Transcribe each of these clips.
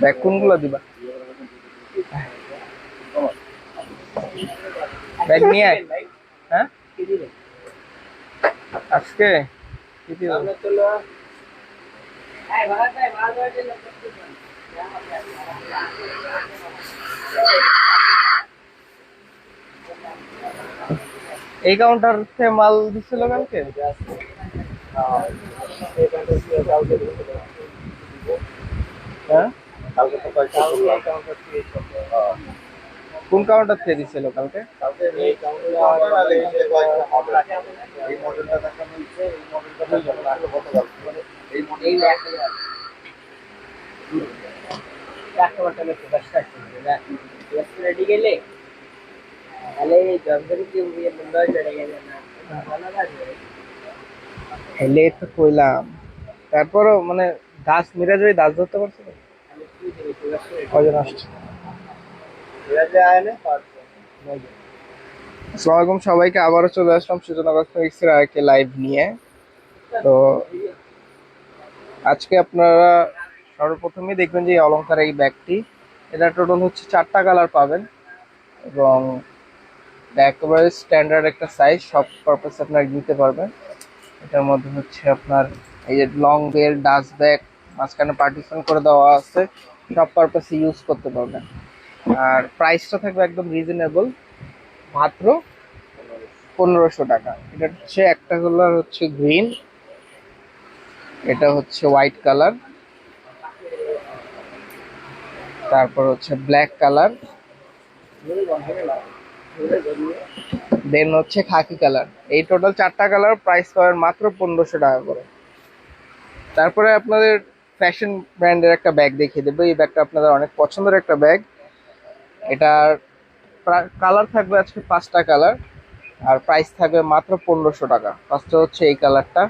Bag কোনগুলো দিবা bag নিয়ে আয়। হ্যাঁ? এই কাউন্টার থেকে মাল দিছিল কালকে? হ্যাঁ? কোন কাউন্টার থেকে দিছিল কালকে? ರೆಡಿ হেলে তো কইলাম তারপরও মানে দাস মিরাজ ওই দাস ধরতে পারছে? কজন আসছে? আসসালামু আলাইকুম সবাইকে আবারও চলে আসলাম সূচনা কসমেটিক্সের আরেকটি লাইভ নিয়ে। তো আজকে আপনারা সর্বপ্রথমেই দেখবেন যে এই অলংকার এই ব্যাগটি। এটা টোটাল হচ্ছে চারটা কালার পাবেন এবং একেবারে স্ট্যান্ডার্ড একটা সাইজ সব পারপাস আপনার নিতে পারবেন। এটার মধ্যে হচ্ছে আপনার এই যে লং বেল ডাস্ট ব্যাগ মাঝখানে পার্টিশন করে দেওয়া আছে, সব পারপাসে ইউজ করতে পারবেন। আর প্রাইসটা থাকবে একদম রিজনেবল মাত্র পনেরোশো টাকা। এটা হচ্ছে, একটা কালার হচ্ছে গ্রিন এটা হচ্ছে হোয়াইট কালার তারপর হচ্ছে ব্ল্যাক কালার দেন হচ্ছে খাকি কালার এই টোটাল চারটা কালার প্রাইস পাবেন মাত্র পনেরোশো টাকা করে। তারপরে আপনাদের ফ্যাশন ব্র্যান্ডের একটা ব্যাগ দেখিয়ে দেবো। এই ব্যাগটা আপনাদের অনেক পছন্দের একটা ব্যাগ এটার কালার থাকবে আজকে পাঁচটা কালার আর প্রাইস থাকবে মাত্র পনেরোশো টাকা। ফার্স্টে হচ্ছে এই কালারটা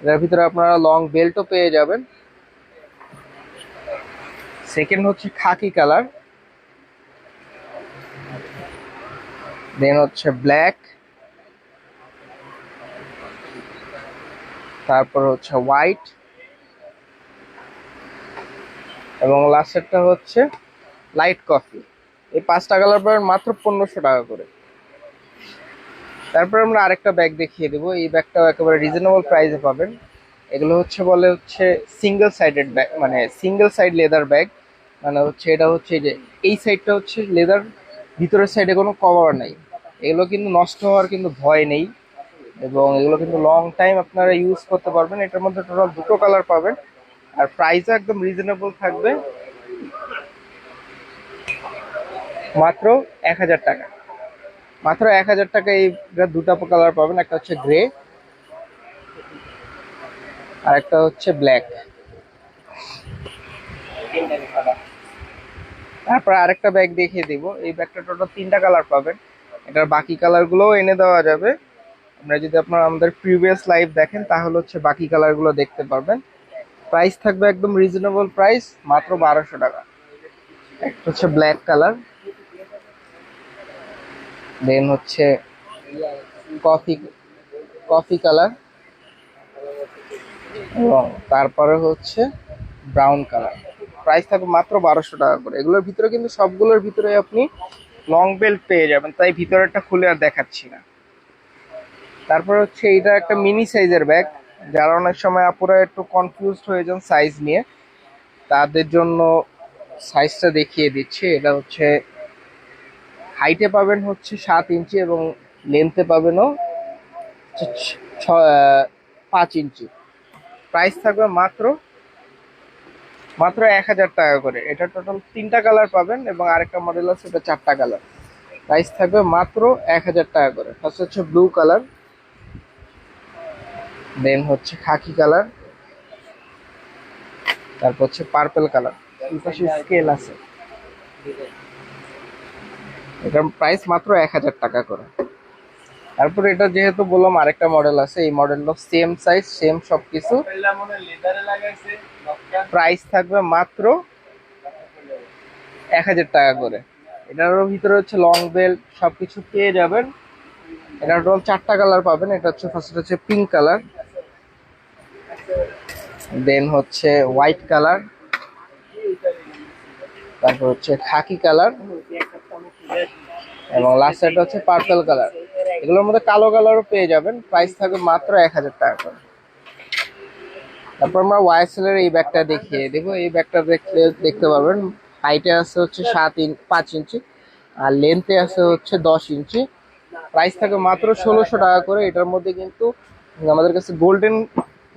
এটার ভিতরে আপনারা লং বেল্টও পেয়ে যাবেন। সেকেন্ড হচ্ছে খাকি কালার দেন হচ্ছে ব্ল্যাক তারপর হচ্ছে হোয়াইট এবং লাস্টেরটা হচ্ছে লাইট কফি এই পাঁচটা কালার পাবেন মাত্র পনেরোশো টাকা করে। তারপর আমরা আরেকটা ব্যাগ দেখিয়ে দেবো। এই ব্যাগটাও একেবারে রিজনেবল প্রাইসে পাবেন। এগুলো হচ্ছে বলে হচ্ছে সিঙ্গেল সাইডেড ব্যাগ মানে সিঙ্গেল সাইড লেদার ব্যাগ মানে হচ্ছে এটা হচ্ছে যে, এই সাইডটা হচ্ছে লেদার ভিতরের সাইডে কোনো কভার নাই। এগুলো কিন্তু নষ্ট হওয়ার কিন্তু ভয় নেই। এবং এগুলো কিন্তু লং টাইম আপনারা ইউজ করতে পারবেন। এটার মধ্যে টোটাল দুটো কালার পাবেন। আর প্রাইসও একদম রিজনেবল থাকবে। মাত্র এক হাজার টাকা। মাত্র এক হাজার টাকা এই দুটো কালার পাবেন। একটা হচ্ছে গ্রে আর একটা হচ্ছে ব্ল্যাক তারপর আরেকটা ব্যাগ দেখিয়ে দিব। এই ব্যাগটা টোটাল তিনটা কালার পাবেন। এটার বাকি কালারগুলোও এনে দেওয়া যাবে। আপনারা যদি আপনার আমাদের প্রিভিয়াস লাইভ দেখেন, তাহলে হচ্ছে বাকি কালারগুলো দেখতে পারবেন। প্রাইস থাকবে একদম রিজনেবল প্রাইস মাত্র বারোশো টাকা। একটা হচ্ছে ব্ল্যাক কালার দেন হচ্ছে কফি কফি কালার এবং তারপরে হচ্ছে ব্রাউন কালার প্রাইস থাকবে মাত্র বারোশো টাকা করে। এগুলোর ভিতরে কিন্তু সবগুলোর ভিতরে আপনি লং বেল্ট পেয়ে যাবেন, তাই ভিতরেরটা খুলে আর দেখাচ্ছি না। তারপর হচ্ছে এইটা একটা মিনি সাইজের ব্যাগ যারা অনেক সময় আপুরা একটু কনফিউজড হয়ে যান সাইজ নিয়ে, তাদের জন্য সাইজটা দেখিয়ে দিচ্ছি। এটা হচ্ছে হাইটে পাবেন হচ্ছে সাত ইঞ্চি এবং লেন্থে পাবেনও ছ- পাঁচ ইঞ্চি প্রাইস থাকবে মাত্র মাত্র এক হাজার টাকা করে। এটা টোটাল তিনটা কালার পাবেন এবং আরেকটা মডেল আছে, এটা চারটা কালার প্রাইস থাকবে মাত্র এক হাজার টাকা করে। ফার্স্ট হচ্ছে ব্লু কালার দেন হচ্ছে খাকি কালার তারপর হচ্ছে পার্পল কালার স্কেল আছে। এটার প্রাইস মাত্র এক হাজার টাকা করে। তারপর এটা যেহেতু বললাম আরেকটা মডেল আছে, এই মডেলটা সেম সাইজ সেম সবকিছু। প্রাইস থাকবে মাত্র এক হাজার টাকা করে। এটারও ভিতরে হচ্ছে লং বেল্ট সবকিছু পেয়ে যাবেন। এটা টোটাল চারটা কালার পাবেন, এটা হচ্ছে ফার্স্ট হচ্ছে পিঙ্ক কালার দেন হচ্ছে হোয়াইট কালার তারপর হচ্ছে খাকি কালার এবং লাস্ট একটা হচ্ছে পার্পল কালার এগুলোর মধ্যে কালো কালারও পেয়ে যাবেন। প্রাইস থাকবে মাত্র এক হাজার টাকা করে। তারপর আমরা ওয়াইএসএল এর এই ব্যাগটা দেখিয়ে দেবো। এই ব্যাগটা দেখলে দেখতে পাবেন হাইটে আছে হচ্ছে সাত ইঞ্চ পাঁচ ইঞ্চি, আর লেন্থে আছে হচ্ছে দশ ইঞ্চি। প্রাইস থাকে মাত্র ষোলোশো টাকা করে। এটার মধ্যে কিন্তু আমাদের কাছে গোল্ডেন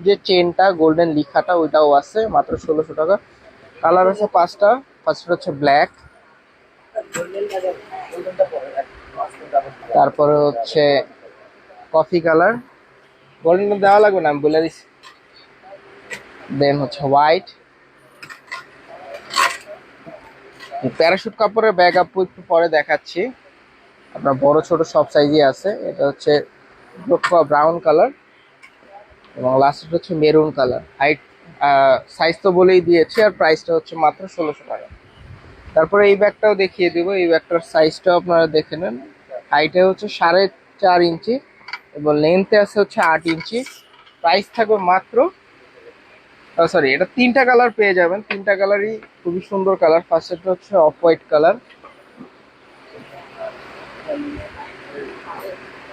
যে চেনটা গোল্ডেন লিখাটা, ওইটাও আছে, মাত্র ষোলোশো টাকা। কালার আছে পাঁচটা ফার্স্টটা হচ্ছে ব্ল্যাক তারপরে হচ্ছে কফি কালার। গোল্ডেন দেওয়া লাগবে না, আমি বলে দিচ্ছি দেন হচ্ছে হোয়াইট প্যারাশুট কাপড়ের ব্যাগ আপ একটু পরে দেখাচ্ছি। আপনার বড় ছোট সব সাইজই আছে। এটা হচ্ছে ব্রাউন কালার এবং লাস্ট হচ্ছে মেরুন কালার হাইট সাইজ তো বলেই দিয়েছি আর প্রাইসটা হচ্ছে মাত্র ষোলোশো টাকা। তারপরে এই ব্যাগটাও দেখিয়ে দিব। এই ব্যাগটার সাইজটাও আপনারা দেখে নেন। হাইটে হচ্ছে সাড়ে চার ইঞ্চি এবং লেন্থে আছে হচ্ছে আট ইঞ্চি। প্রাইস থাকবে মাত্র সরি এটা তিনটা কালার পেয়ে যাবেন। তিনটা কালারই খুবই সুন্দর কালার ফার্স্ট হচ্ছে অফ হোয়াইট কালার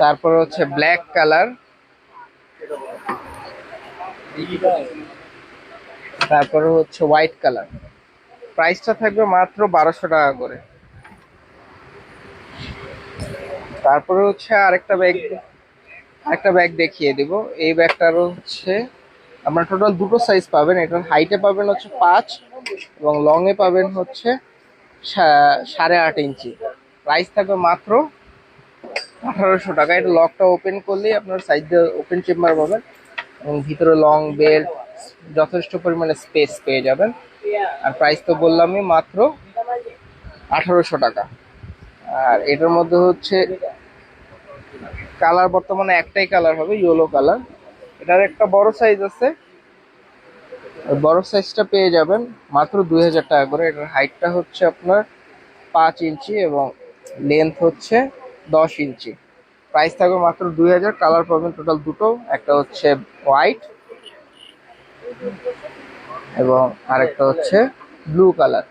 তারপর হচ্ছে ব্ল্যাক কালার তারপরে হচ্ছে হোয়াইট কালার প্রাইসটা থাকবে মাত্র বারোশো টাকা করে। তারপরে হচ্ছে আরেকটা ব্যাগ আরেকটা ব্যাগ দেখিয়ে দিব। এই ব্যাগটার হচ্ছে আপনার টোটাল দুটো সাইজ পাবেন। এটার হাইটে পাবেন হচ্ছে পাঁচ এবং লং এ পাবেন হচ্ছে সাড়ে আট ইঞ্চি। প্রাইস থাকবে মাত্র আঠারোশো টাকা। এটা লকটা ওপেন করলেই আপনার সাইড দিয়ে ওপেন চেম্বার পাবেন এবং ভিতরে লং বেল্ট যথেষ্ট পরিমাণে স্পেস পেয়ে যাবেন। আর প্রাইস তো বললামই মাত্র আঠারোশো টাকা। আর এটার মধ্যে হচ্ছে কালার বর্তমানে একটাই কালার হবে ইয়েলো কালার। এটার একটা বড় সাইজ আছে। বড় সাইজটা পেয়ে যাবেন মাত্র দুই হাজার টাকা করে। এটার হাইটটা হচ্ছে আপনার পাঁচ ইঞ্চি এবং লেন্থ হচ্ছে দশ ইঞ্চি। প্রাইস থাকবে মাত্র দুই হাজার। কালার পাবেন টোটাল দুটো। একটা হচ্ছে হোয়াইট এবং আরেকটা হচ্ছে ব্লু কালার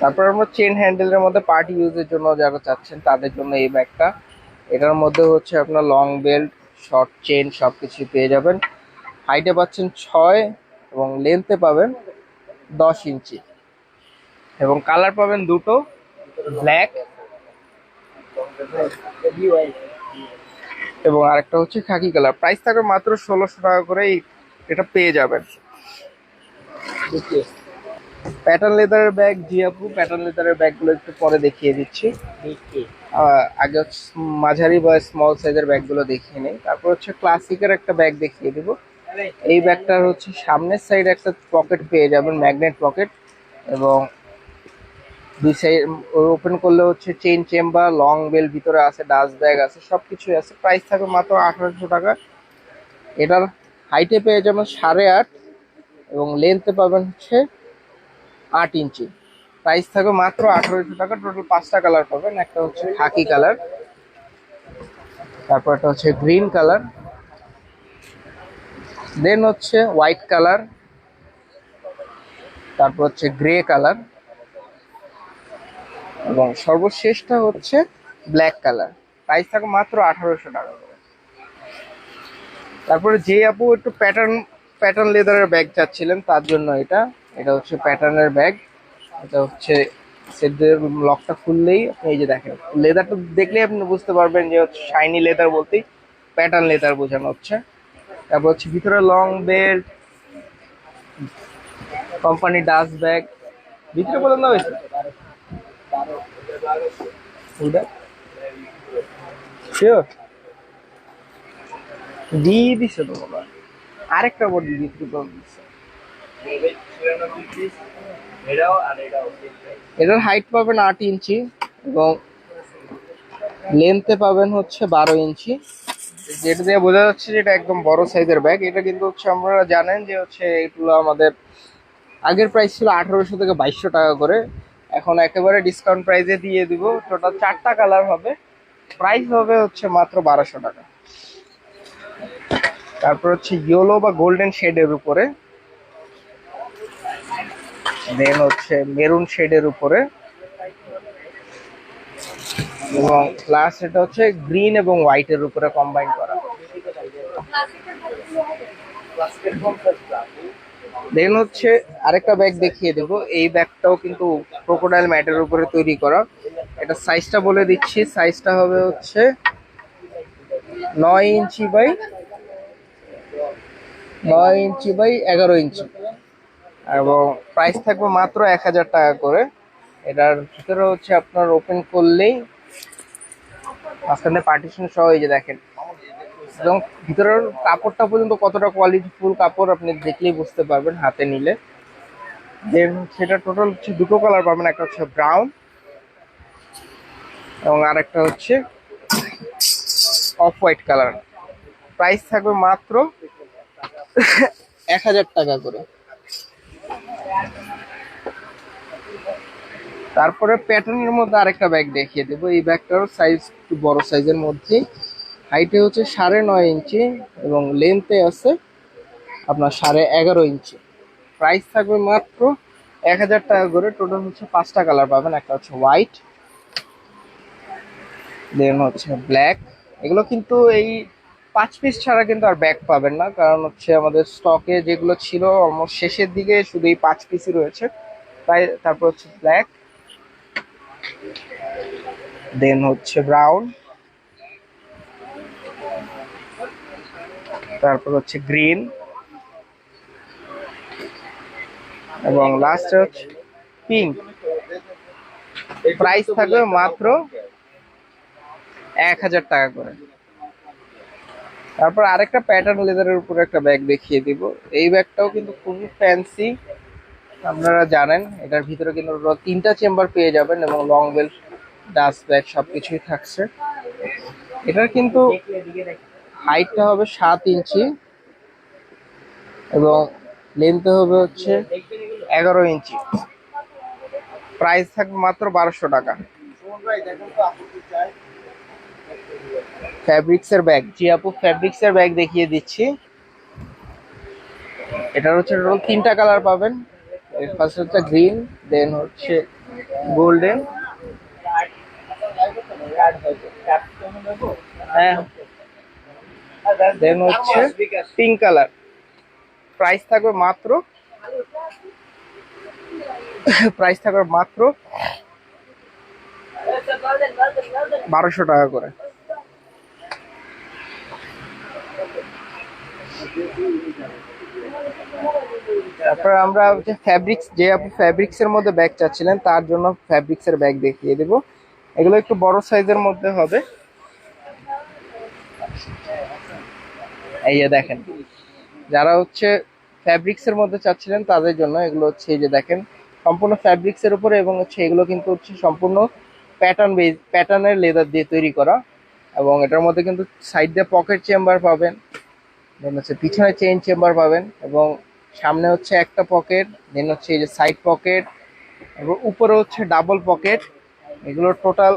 তারপর আমরা চেন হ্যান্ডেলের মধ্যে পার্টি ইউজের জন্য যারা চাচ্ছেন তাদের জন্য এই ব্যাগটা এটার মধ্যে হচ্ছে আপনার লং বেল্ট শর্ট চেন সব কিছু পেয়ে যাবেন। হাইটে পাচ্ছেন ছয় এবং লেন্থে পাবেন দশ ইঞ্চি। এবং কালার পাবেন দুটো ব্ল্যাক এবং আরেকটা হচ্ছে খাকি কালার প্রাইস থাকবে মাত্র ষোলোশো টাকা করে এটা পেয়ে যাবেন। প্যাটার্ন লেদারের ব্যাগ জি আপু প্যাটার্ন লেদারের ব্যাগগুলো একটু পরে দেখিয়ে দিচ্ছি। আগে মাঝারি বা স্মল সাইজের ব্যাগগুলো দেখিয়ে নেই। তারপর হচ্ছে ক্লাসিকের একটা ব্যাগ দেখিয়ে দিব। এই ব্যাগটার হচ্ছে সামনের সাইডে একটা পকেট পেয়ে যাবেন ম্যাগনেট পকেট এবং দুই সাইড ওপেন করলে হচ্ছে চেইন চেম্বার লং বেল ভিতরে আছে ডাস্ট ব্যাগ আছে সব কিছুই আছে। প্রাইস থাকবে মাত্র আঠারোশো টাকা। এটার হাইটে পেয়ে যাবেন সাড়ে আট। এবং লেন্থে পাবেন হচ্ছে আট ইঞ্চি। প্রাইস থাকবে মাত্র আঠারোশো টাকা টোটাল পাঁচটা কালার পাবেন। একটা হচ্ছে খাকি কালার তারপর একটা হচ্ছে গ্রিন কালার দেন হচ্ছে হোয়াইট কালার তারপর হচ্ছে গ্রে কালার এবং সর্বশেষটা হচ্ছে ব্ল্যাক কালার প্রাইস থাকবে মাত্র আঠারোশো টাকা। তারপরে যে আপু একটু প্যাটার্ন প্যাটার্ন লেদারের ব্যাগ চাচ্ছিলেন, তার জন্য এটা। এটা হচ্ছে প্যাটার্নের ব্যাগ এটা হচ্ছে সেটের লকটা খুললেই আপনি এই যে দেখেন লেদারটা দেখলেই আপনি বুঝতে পারবেন যে হচ্ছে শাইনি লেদার বলতেই প্যাটার্ন লেদার বোঝানো হচ্ছে। তারপর হচ্ছে ভিতরে long belt company dust bag ভিতরে পর্যন্ত হয়েছে। ওইটা শিওর দিয়ে দিছে তো বাবা আরেকটা তো দিচ্ছে এটার হাইট পাবেন আট ইঞ্চি এবং লেন্থে পাবেন হচ্ছে বারো ইঞ্চি। যেটা দিয়ে বোঝা যাচ্ছে যে এটা একদম বড় সাইজের ব্যাগ এটা কিন্তু হচ্ছে আপনারা জানেন যে হচ্ছে এগুলো আমাদের আগের প্রাইস ছিল আঠারোশো থেকে বাইশশো টাকা করে। এখন একেবারে ডিসকাউন্ট প্রাইসে দিয়ে দিব। টোটাল চারটা কালার হবে। প্রাইস হবে হচ্ছে মাত্র বারোশো টাকা। তারপর হচ্ছে ইয়েলো বা গোল্ডেন শেডের উপরে। দেন হচ্ছে মেরুন শেডের উপরে। এবং প্লাস এটা হচ্ছে গ্রিন এবং হোয়াইটের উপরে কম্বাইন করা। দেন হচ্ছে আরেকটা ব্যাগ দেখিয়ে দেবো। এই ব্যাগটাও কিন্তু ক্রোকোডাইল ম্যাটের উপরে তৈরি করা। এটা সাইজটা বলে দিচ্ছি। সাইজটা হবে হচ্ছে নয় ইঞ্চি বাই নয় ইঞ্চি বাই এগারো ইঞ্চি। এবং প্রাইস থাকবে মাত্র এক হাজার টাকা করে। এটার ভিতরে হচ্ছে আপনার ওপেন করলেই মাঝখানে পার্টিশন সহ এই যে দেখেন। এবং ভিতরের কাপড়টা পর্যন্ত কতটা কোয়ালিটি ফুল কাপড় আপনি দেখলেই বুঝতে পারবেন হাতে নিলে। দেন সেটা টোটাল হচ্ছে দুটো কালার পাবেন, একটা হচ্ছে ব্রাউন এবং আরেকটা হচ্ছে অফ হোয়াইট কালার প্রাইস থাকবে মাত্র এক হাজার টাকা করে। তারপরে প্যাটার্নের মধ্যে আরেকটা ব্যাগ দেখিয়ে দেবো। এই ব্যাগটার সাইজ একটু বড় সাইজের মধ্যে। হাইটে হচ্ছে সাড়ে নয় ইঞ্চি এবং লেন্থে আছে আপনার সাড়ে এগারো ইঞ্চি। প্রাইস থাকবে মাত্র এক হাজার টাকা করে। টোটাল হচ্ছে পাঁচটা কালার পাবেন। একটা হচ্ছে হোয়াইট দেন হচ্ছে ব্ল্যাক এগুলো কিন্তু এই পাঁচ পিস ছাড়া কিন্তু আর ব্যাগ পাবেন না। কারণ হচ্ছে আমাদের স্টকে যেগুলো ছিল অলমোস্ট শেষের দিকে শুধু এই পাঁচ পিসই রয়েছে। তাই তারপর হচ্ছে ব্ল্যাক দেন হচ্ছে ব্রাউন তারপর হচ্ছে গ্রিন এবং লাস্ট হচ্ছে পিঙ্ক প্রাইস থাকবে মাত্র এক হাজার টাকা করে। তারপর আরেকটা প্যাটার্ন লেদারের উপরে একটা ব্যাগ দেখিয়ে দিব। এই ব্যাগটাও কিন্তু খুবই ফ্যান্সি আপনারা জানেন, এটার ভিতরে কিন্তু তিনটা চেম্বার পেয়ে যাবেন এবং লং বেল্ট ডাস্ট ব্যাগ সব কিছুই থাকছে। এটার কিন্তু হাইটটা হবে সাত ইঞ্চি এবং লেন্থে হবে হচ্ছে এগারো ইঞ্চি। প্রাইস থাকবে মাত্র বারোশো টাকা। ফ্যাব্রিক্স এর ব্যাগ জি আপু ফ্যাব্রিক্স এর ব্যাগ দেখিয়ে দিচ্ছি। এটার হচ্ছে টোটাল তিনটা কালার পাবেন। এর ফার্স্ট হচ্ছে গ্রিন দেন হচ্ছে গোল্ডেন হ্যাঁ। দেন হচ্ছে পিঙ্ক কালার প্রাইস থাকবে মাত্র প্রাইস থাকবে মাত্র বারোশো টাকা করে। তারপর আমরা হচ্ছে ফ্যাব্রিক্স যে আপনি ফ্যাব্রিক্স এর মধ্যে ব্যাগ চাচ্ছিলেন, তার জন্য ফ্যাব্রিক্স এর ব্যাগ দেখিয়ে দেবো। এগুলো একটু বড় সাইজের মধ্যে হবে। এই যে দেখেন, যারা হচ্ছে ফ্যাব্রিক্স এর মধ্যে চাচ্ছিলেন, তাদের জন্য এগুলো হচ্ছে এই যে দেখেন, সম্পূর্ণ ফ্যাব্রিক্স এর উপরে এবং হচ্ছে এগুলো কিন্তু হচ্ছে সম্পূর্ণ প্যাটার্ন বেজ প্যাটার্নের লেদার দিয়ে তৈরি করা। এবং এটার মধ্যে কিন্তু সাইড দিয়ে পকেট চেম্বার পাবেন। দেন হচ্ছে পিছনে চেইন চেম্বার পাবেন এবং সামনে হচ্ছে একটা পকেট দেন হচ্ছে এই যে সাইড পকেট এবং উপরে হচ্ছে ডাবল পকেট এগুলো টোটাল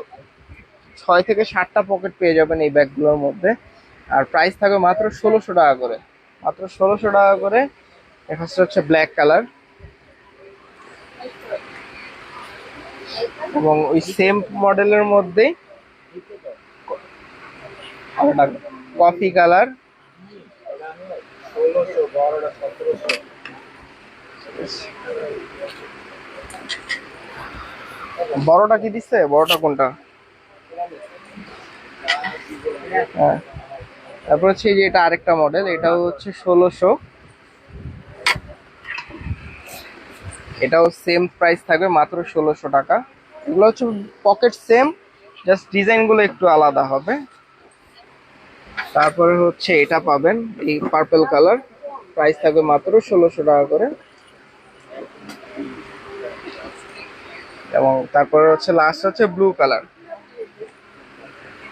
ছয় থেকে সাতটা পকেট পেয়ে যাবেন এই ব্যাগগুলোর মধ্যে। আর প্রাইস থাকবে মাত্র ষোলোশো টাকা করে। মাত্র ষোলোশো টাকা করে। ফার্স্ট হচ্ছে ব্ল্যাক কালার এবং ওই সেম মডেলের মধ্যেই কফি কালার বড়টা কি দিচ্ছে? বড়টা কোনটা? হ্যাঁ। তারপর হচ্ছে যে এটা আরেকটা মডেল এটাও হচ্ছে ষোলোশো। এটাও সেম প্রাইস থাকবে, মাত্র ষোলোশো টাকা। এগুলো হচ্ছে পকেট সেম জাস্ট ডিজাইনগুলো একটু আলাদা হবে। তারপরে হচ্ছে এটা পাবেন, এই পার্পেল কালার প্রাইস থাকবে মাত্র ষোলোশো টাকা করে। এবং তারপরে হচ্ছে লাস্ট হচ্ছে ব্লু কালার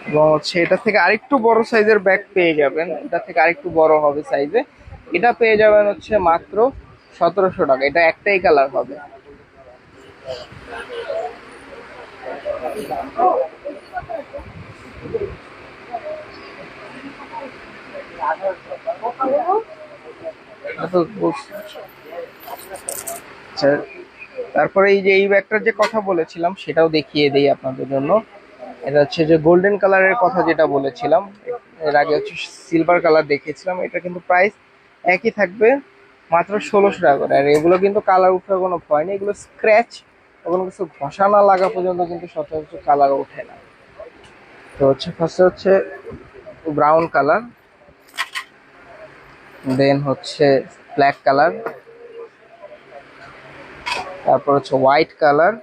এবং হচ্ছে এটা থেকে আরেকটু বড় সাইজের ব্যাগ পেয়ে যাবেন। এটা থেকে আরেকটু বড় হবে সাইজে এটা পেয়ে যাবেন হচ্ছে মাত্র সতেরোশো টাকা। এটা একটাই কালার হবে এটা তো বলছি। আচ্ছা তারপরে এই যে এই ব্যাগটার যে কথা বলেছিলাম, সেটাও দেখিয়ে দেই আপনাদের জন্য। এটা হচ্ছে যে গোল্ডেন কালারের কথা যেটা বলেছিলাম, এর আগে হচ্ছে সিলভার কালার দেখিয়েছিলাম, এটা কিন্তু প্রাইস একই থাকবে, মাত্র ষোলোশো টাকা করে। আর এগুলো কিন্তু কালার উঠার কোনো ভয় নেই, এগুলো স্ক্র্যাচ কোনো কিছু ঘষা না লাগা পর্যন্ত কিন্তু সচরাচর কালার ওঠে না। তো হচ্ছে ফার্স্টে হচ্ছে ব্রাউন কালার দেন হচ্ছে ব্ল্যাক কালার, তারপর হচ্ছে হোয়াইট কালার,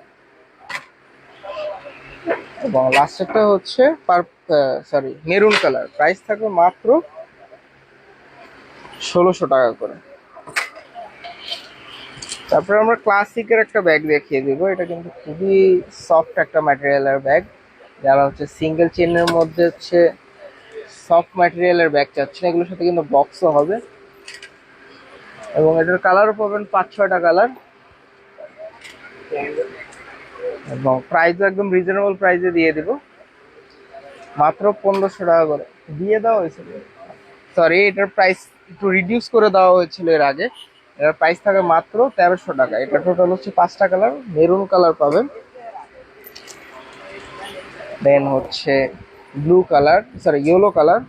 এবং লাস্টেরটা হচ্ছে সরি মেরুন কালার। প্রাইস থাকবে মাত্র ষোলোশো টাকা করে। তারপরে আমরা ক্লাসিকের একটা ব্যাগ দেখিয়ে দিব। এটা কিন্তু খুবই সফট একটা ম্যাটেরিয়ালের ব্যাগ। যারা হচ্ছে সিঙ্গেল চেনের মধ্যে হচ্ছে সফট ম্যাটেরিয়ালের ব্যাগ চাচ্ছেন, এগুলোর সাথে কিন্তু বক্সও হবে। এবং এটার কালারও পাবেন পাঁচ ছয়টা কালার এবং প্রাইসও একদম রিজনেবল প্রাইসে দিয়ে দিব। মাত্র পনেরোশো টাকা করে। দিয়ে দেওয়া হয়েছিল। সরি এটার প্রাইস একটু রিডিউস করে দেওয়া হয়েছিল এর আগে। এটার প্রাইস থাকে মাত্র তেরোশো টাকা। এটা টোটাল হচ্ছে পাঁচটা কালার মেরুন কালার পাবেন। দেন হচ্ছে blue colour sorry yellow colour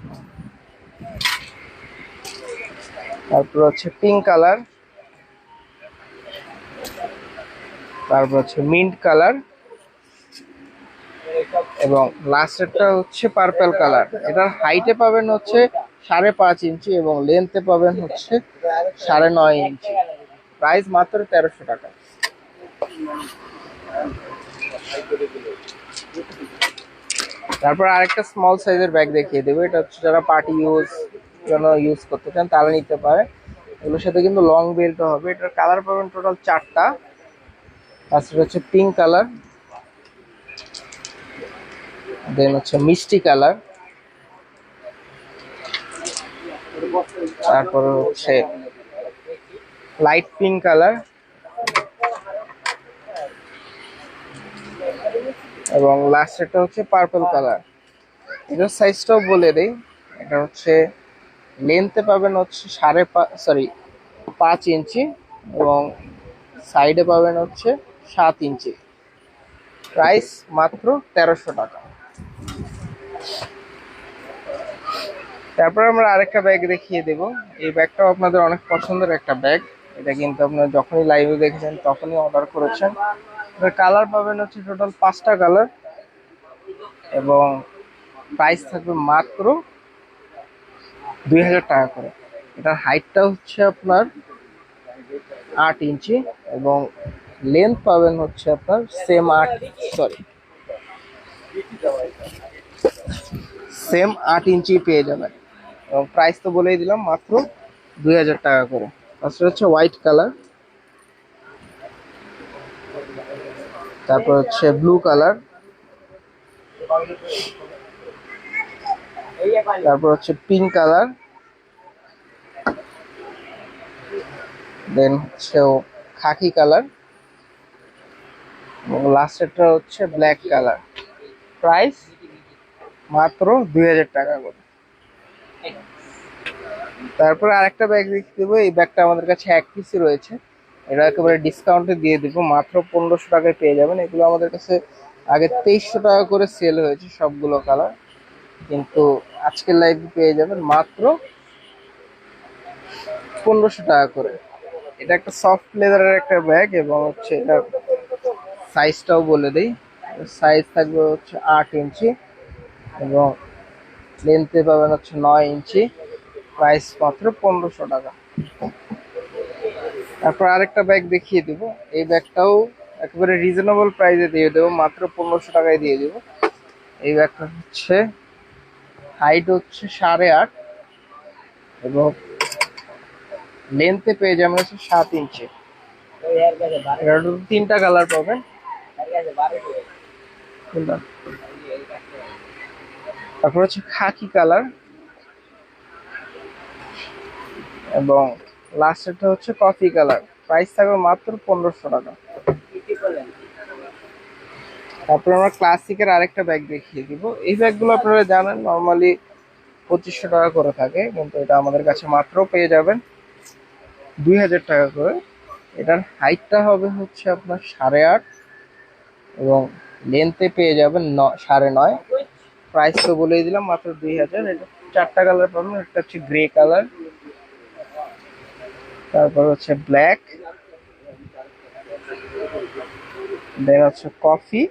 তারপর হচ্ছে পিঙ্ক কালার তারপর হচ্ছে মিন্ট কালার এবং লাস্টেরটা হচ্ছে পার্পেল কালার এটার হাইটে পাবেন হচ্ছে সাড়ে পাঁচ ইঞ্চি এবং লেন্থে পাবেন হচ্ছে সাড়ে নয় ইঞ্চি। প্রাইস মাত্র তেরোশো টাকা। তারপর আরেকটা স্মল সাইজের ব্যাগ দেখিয়ে দেবো। এটা হচ্ছে যারা পার্টি ইউজ জন্য ইউজ করতে চান, তারা নিতে পারে। এগুলোর সাথে কিন্তু লং বেল্টও হবে। এটার কালার পাবেন টোটাল চারটা। তারপরে হচ্ছে পিঙ্ক কালার দেন হচ্ছে মিষ্টি কালার তারপর হচ্ছে লাইট পিঙ্ক কালার এবং লাস্টেরটা হচ্ছে পার্পল কালার এটার সাইজটাও বলে দেই। এটা হচ্ছে লেন্থে পাবেন হচ্ছে সাড়ে সরি পাঁচ ইঞ্চি এবং সাইডে পাবেন হচ্ছে সাত ইঞ্চি। প্রাইস মাত্র তেরোশো টাকা। তারপর আমরা আরেকটা ব্যাগ দেখিয়ে দেব। এই ব্যাগটাও আপনাদের অনেক পছন্দের একটা ব্যাগ এটা কিন্তু আপনারা যখনই লাইভে দেখেছেন, তখনই অর্ডার করেছেন। কালার পাবেন হচ্ছে টোটাল পাঁচটা কালার এবং প্রাইস থাকবে মাত্র দুই হাজার টাকা করে। এটার হাইটটা হচ্ছে আপনার আট ইঞ্চি এবং লেন্থ পাবেন হচ্ছে আপনার সেম আট সরি সেম আট ইঞ্চি পেয়ে যাবেন। এবং প্রাইস তো বলেই দিলাম মাত্র দুই হাজার টাকা করে। ফার্স্ট হচ্ছে হোয়াইট কালার তারপর হচ্ছে ব্লু কালার তারপর হচ্ছে পিঙ্ক কালার দেন হচ্ছে খাকি কালার এবং লাস্টেরটা হচ্ছে ব্ল্যাক কালার প্রাইস মাত্র দুই হাজার টাকা করে। তারপরে আরেকটা ব্যাগ দেখতে দেবো এই ব্যাগটা আমাদের কাছে এক পিসই রয়েছে। এটা একেবারে ডিসকাউন্টে দিয়ে দিব। মাত্র পনেরোশো টাকায় পেয়ে যাবেন। এগুলো আমাদের কাছে আগে তেইশশো টাকা করে সেল হয়েছে সবগুলো কালার কিন্তু আজকের লাইভে পেয়ে যাবেন মাত্র পনেরোশো টাকা করে। এটা একটা সফট লেদারের একটা ব্যাগ এবং হচ্ছে এটার সাইজটাও বলে দিই। সাইজ থাকবে হচ্ছে আট ইঞ্চি এবং লেন্থে পাবেন হচ্ছে নয় ইঞ্চি। প্রাইস মাত্র পনেরোশো টাকা। তারপর আরেকটা ব্যাগ দেখিয়ে দেবো। এই ব্যাগটাও একেবারে রিজনেবল প্রাইসে দিয়ে দেবো, মাত্র পনেরোশো টাকায় দিয়ে দেবো। এই ব্যাগটা হচ্ছে হাইট হচ্ছে সাড়ে আট এবং লেন্থে পেয়ে যাবেন হচ্ছে সাত ইঞ্চি। তিনটা কালার পাবেন? তারপর হচ্ছে খাকি কালার এবং লাস্টেরটা হচ্ছে কফি কালার প্রাইস থাকবে মাত্র পনেরোশো টাকা। তারপরে আমরা ক্লাসিকের আরেকটা ব্যাগ দেখিয়ে দিব। এই ব্যাগগুলো আপনারা জানেন নর্মালি পঁচিশশো টাকা করে থাকে, কিন্তু এটা আমাদের কাছে মাত্র পেয়ে যাবেন দুই হাজার টাকা করে। এটার হাইটটা হবে হচ্ছে আপনার সাড়ে আট এবং লেন্থে পেয়ে যাবেন ন, সাড়ে নয়। প্রাইস তো বলেই দিলাম, মাত্র দুই হাজার। এটা চারটা কালার পাবেন, একটা হচ্ছে গ্রে কালার তারপর হচ্ছে ব্ল্যাক দেন হচ্ছে কফি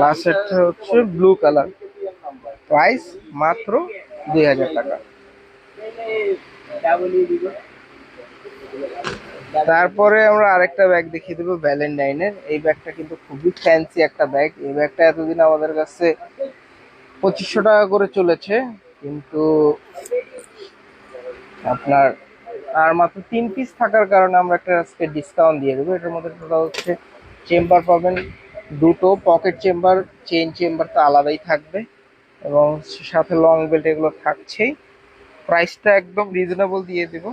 লাস্টেরটা হচ্ছে ব্লু কালার প্রাইস মাত্র দুই হাজার টাকা। তারপরে আমরা আরেকটা ব্যাগ দেখিয়ে দেবো ভ্যালেন্টাইনের এই ব্যাগটা কিন্তু খুবই ফ্যান্সি একটা ব্যাগ এই ব্যাগটা এতদিন আমাদের কাছে পঁচিশশো টাকা করে চলেছে, কিন্তু আপনার, আর মাত্র তিন পিস থাকার কারণে আমরা একটা আজকে ডিসকাউন্ট দিয়ে দেবো। এটার মধ্যে টোটাল হচ্ছে চেম্বার পাবেন দুটো পকেট চেম্বার চেইন চেম্বার তো আলাদাই থাকবে এবং সাথে লং বেল্ট এগুলো থাকছেই। প্রাইসটা একদম রিজনেবল দিয়ে দেবো।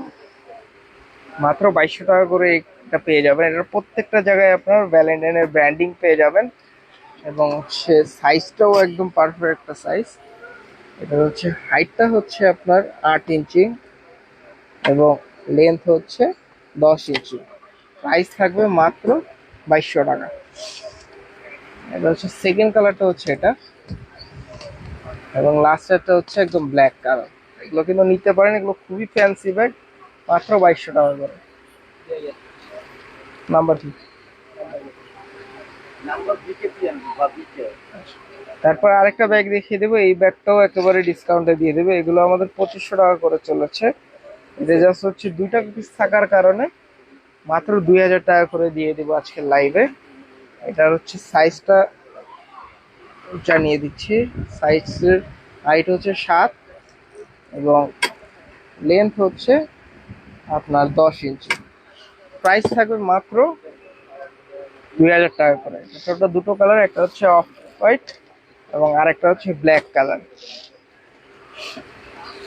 মাত্র বাইশশো টাকা করে এটা পেয়ে যাবেন। এটার প্রত্যেকটা জায়গায় আপনার ভ্যালেন্টাইনের ব্র্যান্ডিং পেয়ে যাবেন এবং সে সাইজটাও একদম পারফেক্ট একটা সাইজ এটা হচ্ছে হাইটটা হচ্ছে আপনার আট ইঞ্চি এবং লেন্থ হচ্ছে দশ ইঞ্চি। প্রাইস থাকবে মাত্র বাইশশো টাকা। এটা হচ্ছে সেকেন্ড কালারটা হচ্ছে এটা। এবং লাস্টেরটা হচ্ছে একদম ব্ল্যাক কালার এগুলো কিন্তু নিতে পারেন এগুলো খুবই ফ্যান্সি ব্যাগ মাত্র বাইশশো টাকা করে। নাম্বার ভাবিতে তারপর আরেকটা ব্যাগ দেখিয়ে দেবো এই ব্যাগটাও একেবারে ডিসকাউন্টে দিয়ে দেবে। এগুলো আমাদের পঁচিশশো টাকা করে চলেছে। এটা জাস্ট হচ্ছে দুইটা পিস থাকার কারণে মাত্র দুই হাজার টাকা করে দিয়ে দেবো আজকে লাইভে এটার হচ্ছে সাইজটা জানিয়ে দিচ্ছি সাইজের হাইট হচ্ছে সাত এবং লেন্থ হচ্ছে আপনার দশ ইঞ্চি প্রাইস থাকবে মাত্র দুই হাজার টাকা করে। টোটাল দুটো কালার একটা হচ্ছে অফ হোয়াইট এবং আরেকটা হচ্ছে ব্ল্যাক কালার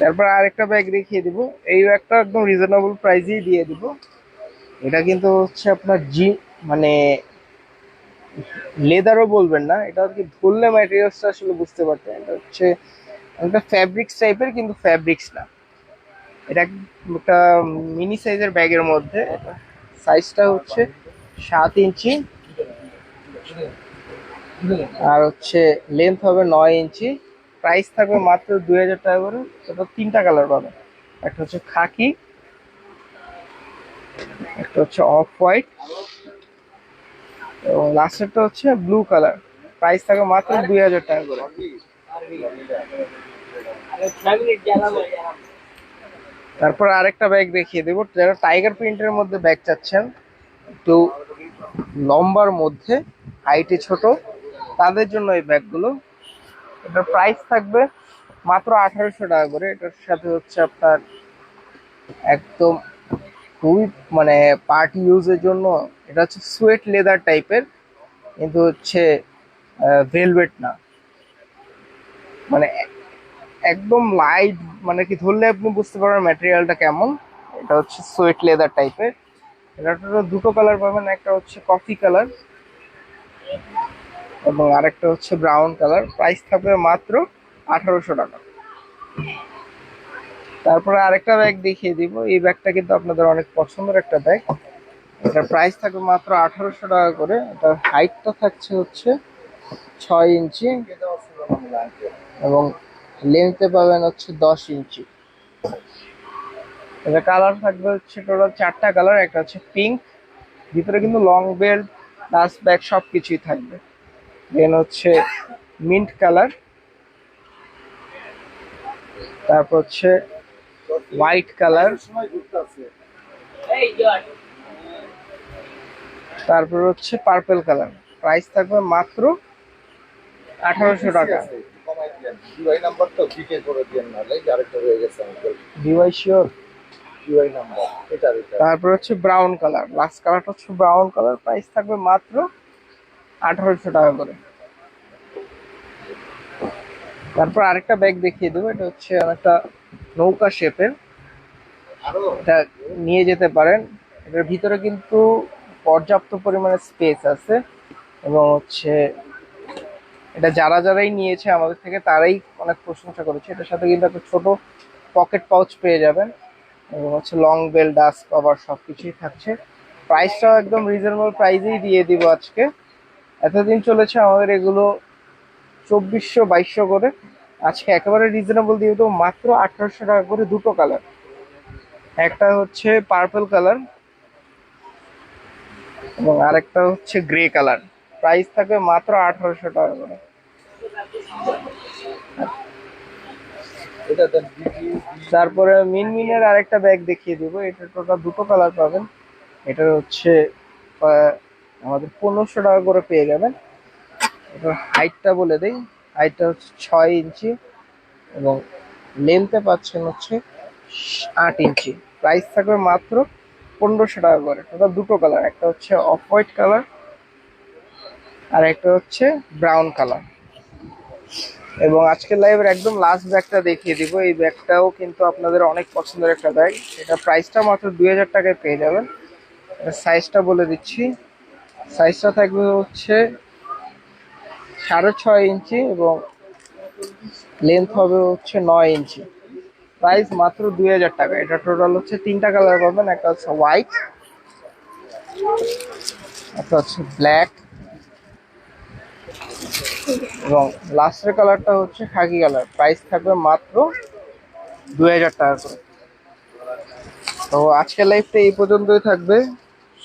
তারপর আরেকটা ব্যাগ দেখিয়ে দিব। এই ব্যাগটা একদম রিজনেবল প্রাইসেই দিয়ে দিব। এটা কিন্তু হচ্ছে আপনার জি মানে লেদারও বলবেন না, এটা আর কি ধরলে ম্যাটেরিয়ালসটা আসলে বুঝতে পারতেন। এটা হচ্ছে একটা ফ্যাব্রিক্স টাইপের কিন্তু ফ্যাব্রিক্স না। এটা একটা মিনি সাইজের ব্যাগের মধ্যে সাইজটা হচ্ছে সাত ইঞ্চি। আর হচ্ছে লেন্থ হবে নয় ইঞ্চি। প্রাইস থাকবে মাত্র দুই হাজার টাকা করে। সেটা তিনটা কালার পাবে। একটা হচ্ছে খাকি, একটা হচ্ছে অফ হোয়াইট এবং লাস্টেরটা হচ্ছে ব্লু কালার প্রাইস থাকবে মাত্র দুই হাজার টাকা করে। আরে 6 মিনিট জ্বালা যাবে তারপর আরেকটা ব্যাগ দেখিয়ে দেবো। যারা টাইগার প্রিন্টের মধ্যে ব্যাগ চাচ্ছেন, একটু লম্বার মধ্যে হাইটে ছোট, তাদের জন্য এই ব্যাগগুলো এটার প্রাইস থাকবে মাত্র আঠারোশো টাকা করে। এটার সাথে হচ্ছে আপনার একদম খুবই মানে পার্টি ইউজের জন্য এটা হচ্ছে সুয়েট লেদার টাইপের কিন্তু হচ্ছে ভেলভেট না। মানে একদম লাইট মানে কি ধরলে আপনি বুঝতে পারবেন ম্যাটেরিয়ালটা কেমন। এটা হচ্ছে সুয়েট লেদার টাইপের এটা দুটো কালার পাবেন, একটা হচ্ছে কফি কালার এবং আরেকটা হচ্ছে ব্রাউন কালার প্রাইস থাকবে মাত্র আঠারোশো টাকা। তারপরে আরেকটা ব্যাগ দেখিয়ে দিব। এই ব্যাগটা কিন্তু আপনাদের অনেক পছন্দের একটা ব্যাগ এটার প্রাইস থাকবে মাত্র আঠারোশো টাকা করে। এটার হাইটটা থাকছে হচ্ছে ছয় ইঞ্চি এবং লেন্থে পাবেন হচ্ছে দশ ইঞ্চি। এটা কালার থাকবে হচ্ছে টোটাল চারটা কালার একটা হচ্ছে পিঙ্ক ভিতরে কিন্তু লং বেল্ট ডাস্ট ব্যাগ সব কিছুই থাকবে। দেন হচ্ছে মিন্ট কালার তারপর হচ্ছে হোয়াইট কালার তারপর হচ্ছে পার্পল কালার প্রাইস থাকবে মাত্র আঠারোশো টাকা। ডিওয়াই নাম্বার তো বিকে করে দিয়ে নাহলে আরেকটা রয়ে গেছে uncle D Y sure D Y number এটা তারপর হচ্ছে ব্রাউন কালার লাস্ট কালারটা হচ্ছে ব্রাউন কালার প্রাইস থাকবে মাত্র আঠারোশো টাকা করে। তারপর আরেকটা ব্যাগ দেখিয়ে দেবো, এটা হচ্ছে একটা নৌকা শেপের এটা নিয়ে যেতে পারেন। এটার ভিতরে কিন্তু পর্যাপ্ত পরিমাণে স্পেস আছে এবং হচ্ছে এটা যারা যারাই নিয়েছে আমাদের থেকে তারাই অনেক প্রশংসা করেছে। এটার সাথে কিন্তু একটা ছোট পকেট পাউচ পেয়ে যাবেন এবং হচ্ছে লং বেল ডাস্ট কভার সব কিছুই থাকছে। প্রাইসটাও একদম রিজনেবল প্রাইসেই দিয়ে দিব আজকে। এতদিন চলেছে আমাদের এগুলো চব্বিশশো বাইশশো করে। আজকে একেবারে রিজনেবল দিয়ে দেবো মাত্র আঠারোশো টাকা করে দুটো কালার একটা হচ্ছে পার্পল কালার এবং আরেকটা হচ্ছে গ্রে কালার প্রাইস থাকবে মাত্র আঠারোশো টাকা করে। এটা দেন বিজি তারপরে আরেকটা ব্যাগ দেখিয়ে দিব এটা টোটাল দুটো কালার পাবেন। এটা হচ্ছে আমাদের পনেরোশো টাকা করে পেয়ে যাবেন। এটার হাইটটা বলে দেই। হাইটটা হচ্ছে ছয় ইঞ্চি এবং লেন্থে পাচ্ছেন হচ্ছে আট ইঞ্চি। প্রাইস থাকবে মাত্র পনেরোশো টাকা করে। টোটাল দুটো কালার একটা হচ্ছে অফ হোয়াইট কালার আর একটা হচ্ছে ব্রাউন কালার এবং আজকের লাইভের একদম লাস্ট ব্যাগটা দেখিয়ে দিব। এই ব্যাগটাও কিন্তু আপনাদের অনেক পছন্দের একটা ব্যাগ এটা প্রাইসটা মাত্র দুই হাজার টাকায় পেয়ে যাবেন। সাইজটা বলে দিচ্ছি। সাইজটা থাকবে হচ্ছে সাড়ে ছয় ইঞ্চি এবং লেন্থ হবে হচ্ছে নয় ইঞ্চি। প্রাইস মাত্র দুই হাজার টাকা। এটা টোটাল হচ্ছে তিনটা কালার পাবেন। একটা হচ্ছে হোয়াইট একটা হচ্ছে ব্ল্যাক এবং লাস্টের কালারটা হচ্ছে খাকি কালার প্রাইস থাকবে মাত্র দুই হাজার টাকা করে। তো আজকের লাইফটা এই পর্যন্তই থাকবে।